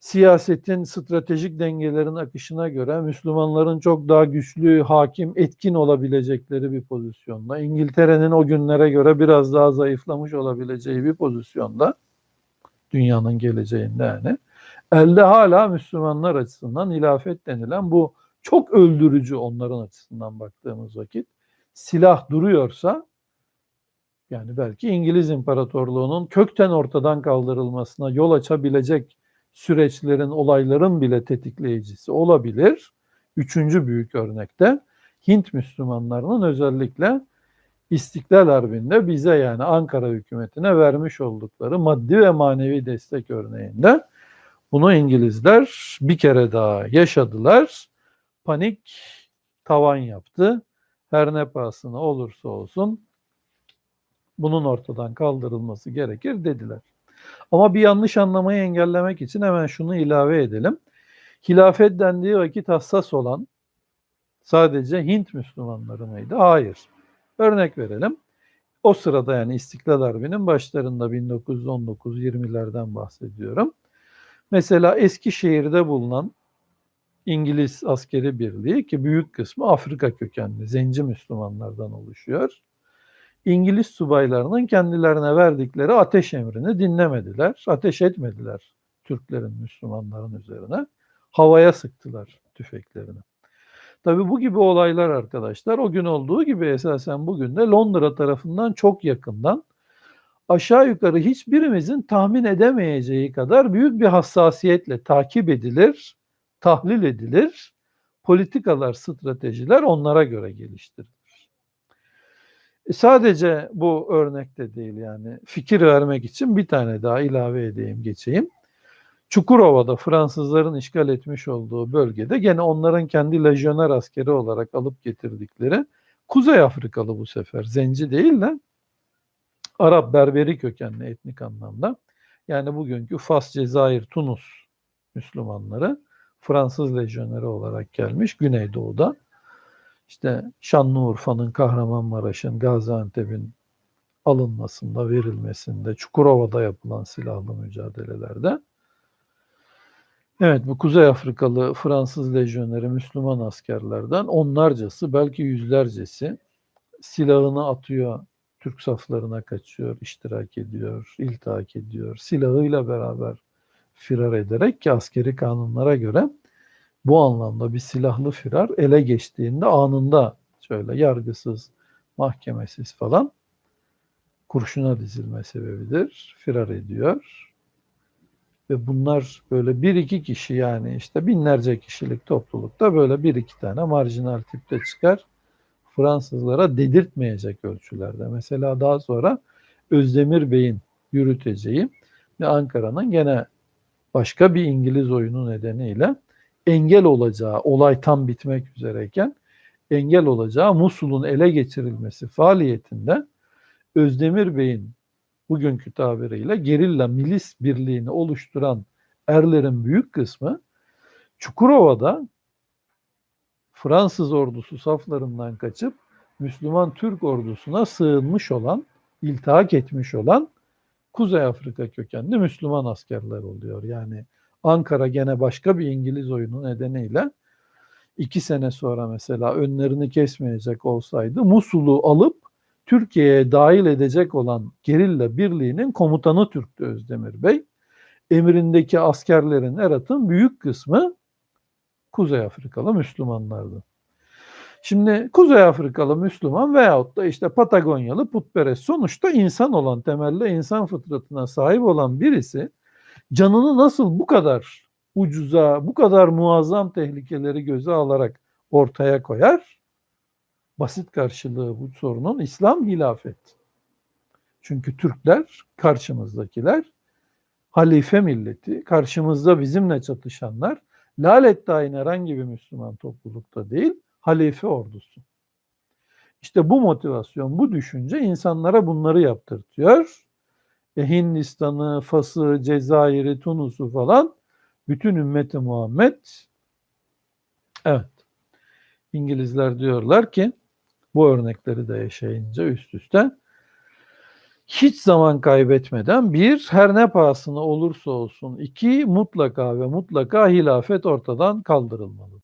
siyasetin stratejik dengelerin akışına göre Müslümanların çok daha güçlü, hakim, etkin olabilecekleri bir pozisyonda, İngiltere'nin o günlere göre biraz daha zayıflamış olabileceği bir pozisyonda dünyanın geleceğinde yani elde hala Müslümanlar açısından hilafet denilen bu çok öldürücü onların açısından baktığımız vakit silah duruyorsa yani belki İngiliz İmparatorluğu'nun kökten ortadan kaldırılmasına yol açabilecek süreçlerin, olayların bile tetikleyicisi olabilir. Üçüncü büyük örnekte Hint Müslümanlarının özellikle İstiklal Harbi'nde bize yani Ankara hükümetine vermiş oldukları maddi ve manevi destek örneğinde bunu İngilizler bir kere daha yaşadılar. Panik tavan yaptı. Her ne pahasına olursa olsun bunun ortadan kaldırılması gerekir dediler. Ama bir yanlış anlamayı engellemek için hemen şunu ilave edelim. Hilafet dendiği vakit hassas olan sadece Hint Müslümanları mıydı? Hayır. Örnek verelim. O sırada yani İstiklal Harbi'nin başlarında 1919-20'lerden bahsediyorum. Mesela Eskişehir'de bulunan İngiliz askeri birliği ki büyük kısmı Afrika kökenli, zenci Müslümanlardan oluşuyor. İngiliz subaylarının kendilerine verdikleri ateş emrini dinlemediler, ateş etmediler Türklerin, Müslümanların üzerine. Havaya sıktılar tüfeklerini. Tabi bu gibi olaylar arkadaşlar o gün olduğu gibi esasen bugün de Londra tarafından çok yakından aşağı yukarı hiçbirimizin tahmin edemeyeceği kadar büyük bir hassasiyetle takip edilir, tahlil edilir. Politikalar, stratejiler onlara göre geliştirilir. E sadece bu örnekte değil yani fikir vermek için bir tane daha ilave edeyim, geçeyim. Çukurova'da Fransızların işgal etmiş olduğu bölgede gene onların kendi lejyoner askeri olarak alıp getirdikleri Kuzey Afrikalı bu sefer zenci değil de Arap Berberi kökenli etnik anlamda. Yani bugünkü Fas, Cezayir, Tunus Müslümanları Fransız lejyoneri olarak gelmiş Güneydoğu'da. İşte Şanlıurfa'nın, Kahramanmaraş'ın, Gaziantep'in alınmasında, verilmesinde, Çukurova'da yapılan silahlı mücadelelerde Evet bu Kuzey Afrikalı Fransız lejyoneri Müslüman askerlerden onlarcası belki yüzlercesi silahını atıyor, Türk saflarına kaçıyor, iştirak ediyor, iltihak ediyor. Silahıyla beraber firar ederek ki askeri kanunlara göre bu anlamda bir silahlı firar ele geçtiğinde anında şöyle yargısız, mahkemesiz falan kurşuna dizilme sebebidir. Firar ediyor ve bunlar böyle bir iki kişi yani işte binlerce kişilik toplulukta böyle bir iki tane marjinal tipte çıkar. Fransızlara dedirtmeyecek ölçülerde. Mesela daha sonra Özdemir Bey'in yürüteceği ve Ankara'nın gene başka bir İngiliz oyunu nedeniyle engel olacağı, olay tam bitmek üzereyken engel olacağı Musul'un ele geçirilmesi faaliyetinde Özdemir Bey'in bugünkü tabiriyle gerilla milis birliğini oluşturan erlerin büyük kısmı Çukurova'da Fransız ordusu saflarından kaçıp Müslüman Türk ordusuna sığınmış olan, iltihak etmiş olan Kuzey Afrika kökenli Müslüman askerler oluyor. Yani Ankara gene başka bir İngiliz oyunu nedeniyle iki sene sonra mesela önlerini kesmeyecek olsaydı Musul'u alıp Türkiye'ye dahil edecek olan gerilla birliğinin komutanı Türk'tü Özdemir Bey. Emrindeki askerlerin eratın büyük kısmı Kuzey Afrikalı Müslümanlardı. Şimdi Kuzey Afrikalı Müslüman veyahut da işte Patagonyalı putperest sonuçta insan olan temelde insan fıtratına sahip olan birisi canını nasıl bu kadar ucuza, bu kadar muazzam tehlikeleri göze alarak ortaya koyar? basit karşılığı bu sorunun İslam hilafet. Çünkü Türkler karşımızdakiler halife milleti, karşımızda bizimle çatışanlar lalet dahin herhangi bir Müslüman toplulukta değil, halife ordusu. İşte bu motivasyon, bu düşünce insanlara bunları yaptırtıyor. E Hindistan'ı, Fas'ı, Cezayir'i, Tunus'u falan bütün ümmeti Muhammed evet İngilizler diyorlar ki bu örnekleri de yaşayınca üst üste hiç zaman kaybetmeden bir, her ne pahasına olursa olsun iki, mutlaka ve mutlaka hilafet ortadan kaldırılmalı.